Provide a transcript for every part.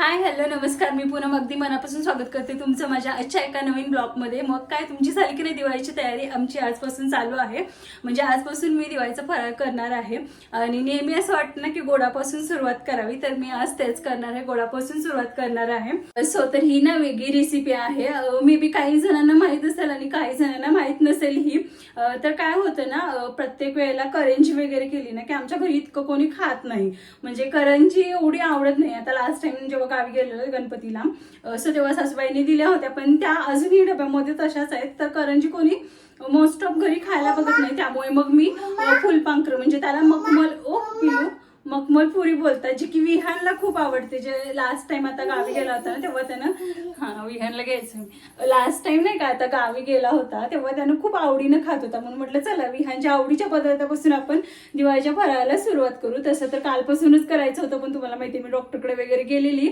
Hi hello नमस्कार. मी पूनम अगदी मनापासून स्वागत करते तुमचं माझ्या आजच्या एका नवीन ब्लॉगमध्ये. मग काय तुमची झाली की नाही दिवाळीची तयारी? आमची आजपासून चालू आहे. म्हणजे आजपासून मी दिवाळीचा फराळ करणार आहे. आणि नेहमी असं वाटतं ना की गोडापासून सुरुवात करावी तर मी आज तेच करणार आहे. गोडापासून सुरुवात करणार आहे. सो तर ही ना वेगळी रेसिपी आहे. मे बी काही जणांना माहीत असेल आणि काही जणांना माहीत नसेल ही. तर काय होतं ना प्रत्येक वेळेला करंजी वगैरे केली ना की आमच्या घरी इतकं कोणी खात नाही. म्हणजे करंजी एवढी आवडत नाही. आता लास्ट टाइम जेव्हा गावी गेलेलो गणपतीला. असं तेव्हा सासूबाईंनी दिल्या होत्या पण त्या अजूनही डब्यामध्ये तशाच आहेत. तर करंजी कोणी मोस्ट ऑफ घरी खायला बघत नाही त्यामुळे मग मी फुलपांखर म्हणजे त्याला मखमल ओ पिलू मखमल पुरी बोलतात जी की विहानला खूप आवडते जे लास्ट टाइम आता गावी गेला होता ना तेव्हा त्यानं हा विहानला घ्यायचं लास्ट टाइम नाही का आता गावी गेला होता तेव्हा त्यानं खूप आवडीनं खात होता. म्हणून म्हटलं चला विहानच्या आवडीच्या पदार्थापासून आपण दिवाळीच्या फराळाला सुरुवात करू तसं तर कालपासूनच करायचं होतं पण तुम्हाला माहिती आहे, मी डॉक्टरकडे वगैरे गेलेली.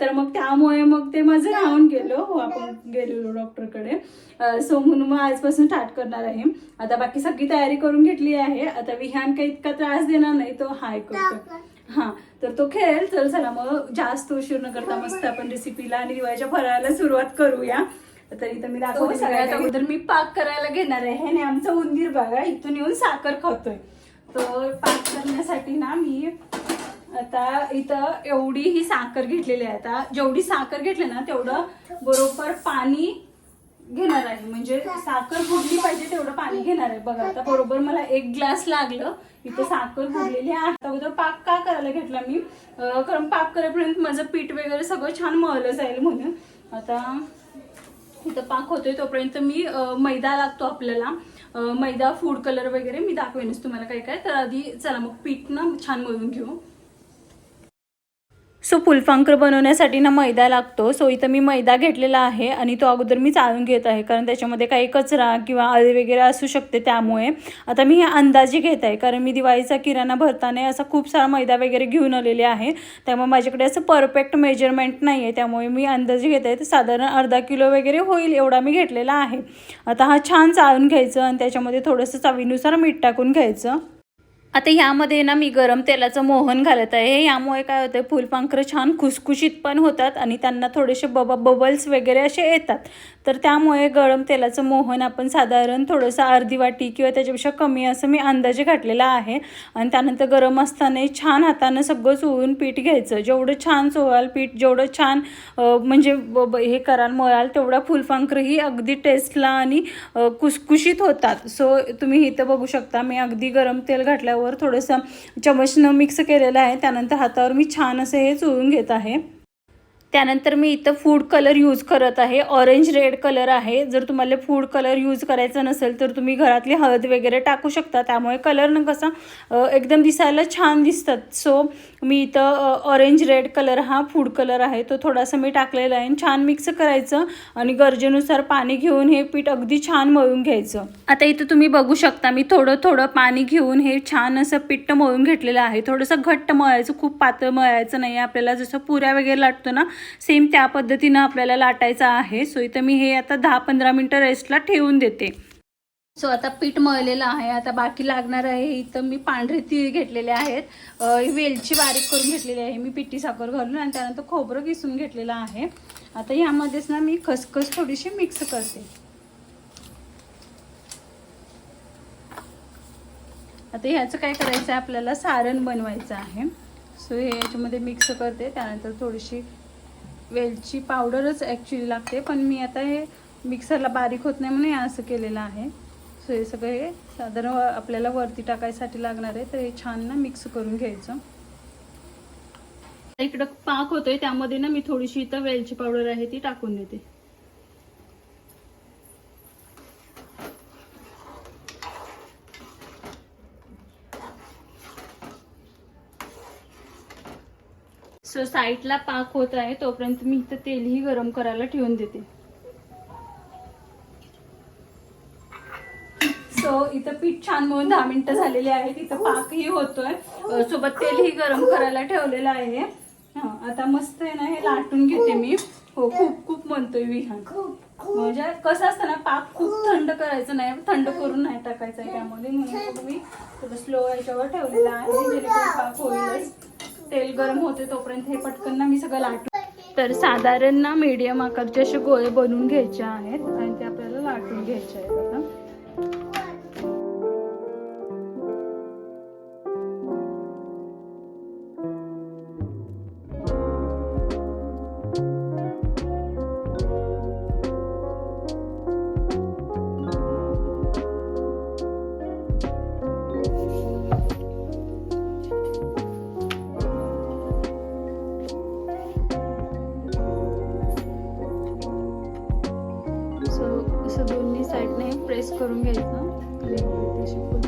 तर मग त्यामुळे मग ते माझं राहून गेलो. हो आपण गेलेलो डॉक्टरकडे सो म्हणून मग आजपासून स्टार्ट करणार आहे. आता बाकी सगळी तयारी करून घेतली आहे. आता विहान काही इतका त्रास देणार नाही तो हाय करतो हा तर तो खेळेल तर चला मग जास्त उशीर न करता मस्त आपण रेसिपीला आणि दिवाळीच्या फराळाला सुरुवात करूया. तर इथं मी दाखवते सगळ्यात अगोदर मी पाक करायला घेणार आहे. आणि आमचा उंदीर बघा इथून येऊन साखर खातोय. तर पाक करण्यासाठी ना मी आता इथं एवढी ही साखर घेतलेली आहे. आता जेवढी साखर घेतली ना तेवढं बरोबर पाणी घेणार आहे. म्हणजे साखर फुडली पाहिजे तेवढं पाणी घेणार आहे. बघा आता बरोबर मला एक ग्लास लागलं. इथं साखर भरलेली आहे. आता अगोदर पाक का करायला घेतला मी? कारण पाक करेपर्यंत माझं पीठ वगैरे सगळं छान मळलं जाईल म्हणून. आता इथं पाक होतोय तोपर्यंत मी मैदा लागतो आपल्याला. मैदा फूड कलर वगैरे मी दाखवेनच तुम्हाला काय काय. तर आधी चला मग पीठ ना छान मळून घेऊ. सो फुलफांकर बनवण्यासाठी ना मैदा लागतो. सो इथं मी मैदा घेतलेला आहे आणि तो अगोदर मी चाळून घेत आहे. कारण त्याच्यामध्ये काही कचरा किंवा अळी वगैरे असू शकते त्यामुळे. आता मी हे अंदाजे घेत आहे. कारण मी दिवाळीचा किराणा भरताना असा खूप सारा मैदा वगैरे घेऊन आलेले आहे. त्यामुळे माझ्याकडे असं परफेक्ट मेजरमेंट नाही आहे त्यामुळे मी अंदाजे घेत आहे तर साधारण अर्धा किलो वगैरे होईल एवढा मी घेतलेला आहे. आता हा छान चाळून घ्यायचं आणि त्याच्यामध्ये थोडंसं चवीनुसार मीठ टाकून घ्यायचं. आता ह्यामध्ये ना मी गरम तेलाचं मोहन घालत आहे. यामुळे काय होतं फुलपांखरं छान खुसखुशीत पण होतात आणि त्यांना थोडेसे बबा बबल्स वगैरे असे येतात. तर त्यामुळे गरम तेलाचं मोहन आपण साधारण थोडंसं अर्धी वाटी किंवा त्याच्यापेक्षा कमी असं मी अंदाजे घातलेला आहे. आणि त्यानंतर गरम असताना छान हातानं सगळं चोळून पीठ घ्यायचं. जेवढं छान चोळाल पीठ जेवढं छान म्हणजे हे कराल मळाल तेवढा फुलपांखरही अगदी टेस्टला आणि कुसकुशीत होतात. सो तुम्ही इथं बघू शकता मी अगदी गरम तेल घातल्यावर थोडंसं चमचनं मिक्स केलेलं आहे. त्यानंतर हातावर मी छान असं हे चोळून घेत आहे. त्यानंतर मी इथं फूड कलर यूज करत आहे. ऑरेंज रेड कलर आहे. जर तुम्हाला फूड कलर यूज करायचा नसेल तर तुम्ही घरातली हळद वगैरे टाकू शकता. त्यामुळे कलरनं कसं एकदम दिसायला छान दिसतात. सो मी इथं ऑरेंज रेड कलर हा फूड कलर आहे. तो थोडासा मी टाकलेला आहे आणि छान मिक्स करायचं आणि गरजेनुसार पाणी घेऊन हे पीठ अगदी छान मळून घ्यायचं. आता इथं तुम्ही बघू शकता मी थोडं थोडं पाणी घेऊन हे छान असं पिठ्ठ मळून घेतलेलं आहे. थोडंसं घट्ट मळायचं खूप पातळ मळायचं नाही. आपल्याला जसं पुऱ्या वगैरे लाटतो ना सेम त्या पद्धतीनं आपल्याला लाटायचं आहे. सो इथं मी हे आता दहा पंधरा मिनटं रेस्टला ठेवून देते. सो आता पीठ मळलेलं आहे. आता बाकी लागणार आहे इथं मी पांढरे तीळ घेतलेले आहेत. वेलची बारीक करून घेतलेली आहे. मी पिठी साखर घालून आणि त्यानंतर खोबरं किसून घेतलेलं आहे. आता ह्यामध्येच ना मी खसखस थोडीशी मिक्स करते. आता ह्याचं काय करायचं आहे? आपल्याला सारण बनवायचं आहे. सो हे याच्यामध्ये मिक्स करते. त्यानंतर थोडीशी वेलची पावडरच ॲक्च्युली लागते पण मी आता हे मिक्सरला बारीक होत नाही म्हणून हे असं केलेलं आहे. सो हे सगळं हे साधारण व- आपल्याला वरती टाकायसाठी लागणार आहे तर हे छान ना मिक्स करून घ्यायचं. इकडं पाक होतोय त्यामध्ये ना मी थोडीशी इथं वेलची पावडर आहे ती टाकून देते. सो साईडला पाक होत आहे तोपर्यंत मी इथं तेलही गरम करायला ठेवून देते. सो इथं पीठ छान मळून दहा मिनिटं झालेली आहेत इथं पाकही होतोय. सोबत तेलही गरम करायला ठेवलेलं आहे. आता मस्त आहे ना हे लाटून घेते मी. हो खूप खूप म्हणतोय विहान. म्हणजे कसं असतं ना पाक खूप थंड करायचं नाही थंड करून नाही टाकायचं आहे त्यामध्ये म्हणून मी थोडं स्लो याच्यावर ठेवलेलं आहे जेणेकरून पाक होईलच. तेल गरम होते तोपर्यंत हे पटकन ना मी सगळं लाटून तर साधारण ना मीडियम आकारचे असे गोळे बनवून घ्यायचे आहेत आणि ते आपल्याला लाटून घ्यायचे आहेत आता. आणि तशी फुलपाखरी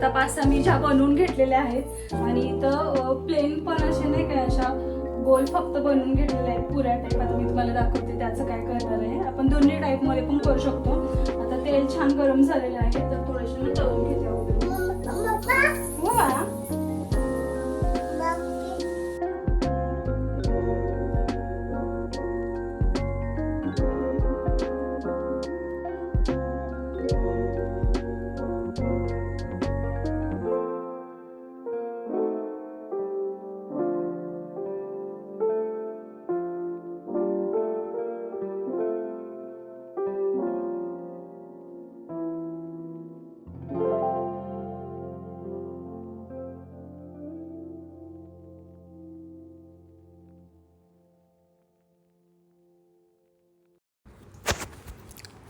आता पाच सहा मी ज्या बनवून घेतलेल्या आहेत आणि इथं प्लेन पण असे नाही काय अशा गोल फक्त बनवून घेतलेले आहेत पुऱ्या टाईप आता मी तुम्हाला दाखवते त्याचं काय करणार आहे. आपण दोन्ही टाईपमध्ये पण करू शकतो. आता तेल छान गरम झालेलं आहे तर थोडेसे मी तळून घेते हो हो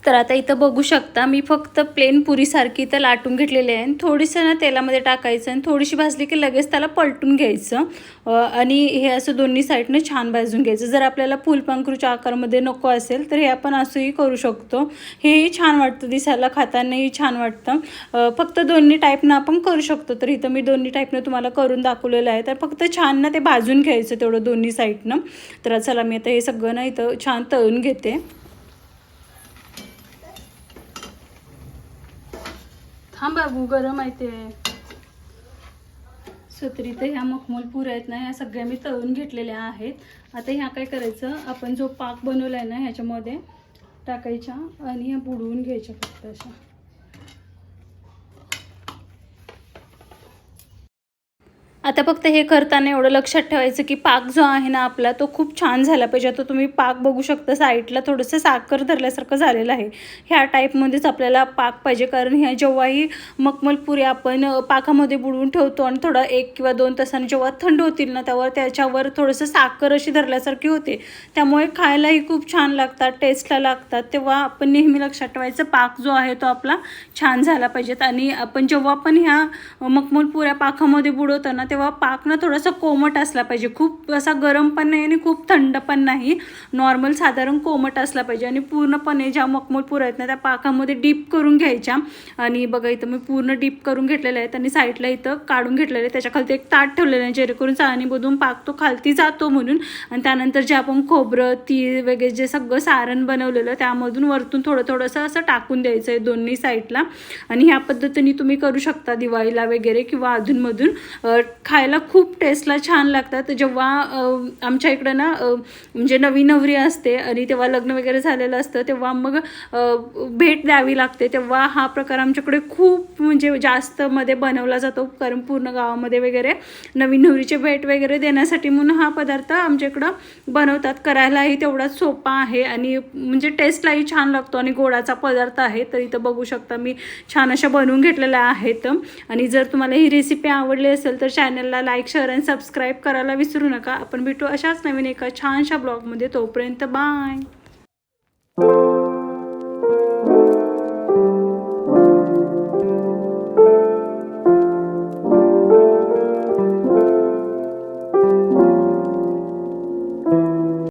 तर आता इथं बघू शकता मी फक्त प्लेन पुरीसारखी इथं लाटून घेतलेली आहे. आणि थोडीसं ना तेलामध्ये टाकायचं आणि थोडीशी भाजली की लगेच त्याला पलटून घ्यायचं. आणि हे असं दोन्ही साईडनं छान भाजून घ्यायचं. जर आपल्याला फुलपांखरूच्या आकारामध्ये नको असेल तर हे आपण असंही करू शकतो. हेही छान वाटतं दिसायला खातानाही छान वाटतं. फक्त दोन्ही टाईपनं आपण करू शकतो. तर इथं मी दोन्ही टाईपनं तुम्हाला करून दाखवलेलं आहे. तर फक्त छान ना ते भाजून घ्यायचं तेवढं दोन्ही साईडनं तर चला मी आता हे सगळं ना इथं छान तळून घेते. थांबा बाबू गरम आहे ते. सत्री तर ह्या मखमल पुऱ्या आहेत ना ह्या सगळ्या मी तळून घेतलेल्या आहेत. आता ह्या काय करायचं आपण जो पाक बनवला आहे ना ह्याच्यामध्ये टाकायच्या आणि ह्या बुडवून घ्यायच्या फक्त अशा. आता फक्त हे करताना एवढं लक्षात ठेवायचं की पाक जो आहे ना आपला तो खूप छान झाला पाहिजे. आता तुम्ही पाक बघू शकता साईडला थोडंसं साखर धरल्यासारखं झालेलं आहे. ह्या टाईपमध्येच आपल्याला पाक पाहिजे कारण ह्या जेव्हाही मखमलपुरी आपण पाकामध्ये बुडवून ठेवतो आणि थोडं एक किंवा दोन तासांनी जेव्हा थंड होतील ना त्यावर त्याच्यावर थोडंसं साखर अशी धरल्यासारखी होते. त्यामुळे खायलाही खूप छान लागतात टेस्टला लागतात. तेव्हा आपण नेहमी लक्षात ठेवायचं पाक जो आहे तो आपला छान झाला पाहिजेत. आणि आपण जेव्हा पण ह्या मखमलपुऱ्या पाकामध्ये बुडवतो ना तेव्हा पाक ना थोडासा कोमट असला पाहिजे. खूप असा गरम पण नाही आणि खूप थंड पण नाही. नॉर्मल साधारण कोमट असला पाहिजे आणि पूर्णपणे ज्या मखमल पुऱ्या आहेत ना त्या पाकामध्ये डीप करून घ्यायच्या. आणि बघा इथं मी पूर्ण डीप करून घेतलेलं आहेत आणि साईडला इथं काढून घेतलेलं आहे त्याच्याखालती एक ताट ठेवलेलं आहे जेणेकरून चाळणीमधून पाक तो खालती जातो म्हणून. आणि त्यानंतर जे आपण खोबरं तीळ वगैरे जे सगळं सारण बनवलेलं त्यामधून वरतून थोडं थोडंसं असं टाकून द्यायचं आहे दोन्ही साईडला. आणि ह्या पद्धतीने तुम्ही करू शकता दिवाळीला वगैरे किंवा अधूनमधून. खायला खूप टेस्टला छान लागतात. जेव्हा आमच्या इकडं ना म्हणजे नवी नवरी असते आणि तेव्हा लग्न वगैरे झालेलं असतं तेव्हा मग भेट द्यावी लागते. तेव्हा हा प्रकार आमच्याकडे खूप म्हणजे जास्त मध्ये बनवला जातो. कारण पूर्ण गावामध्ये वगैरे नवीन नवरीचे भेट वगैरे देण्यासाठी म्हणून हा पदार्थ आमच्या इकडं बनवतात. करायलाही तेवढाच सोपा आहे आणि म्हणजे टेस्टलाही छान लागतो आणि गोडाचा पदार्थ आहे. तर इथं बघू शकता मी छान अशा बनवून घेतलेल्या आहेत. आणि जर तुम्हाला ही रेसिपी आवडली असेल तर चॅनलला लाईक शेअर आणि सबस्क्राईब करायला विसरू नका. आपण भेटू अशाच नवीन एका छानशा ब्लॉगमध्ये तोपर्यंत बाय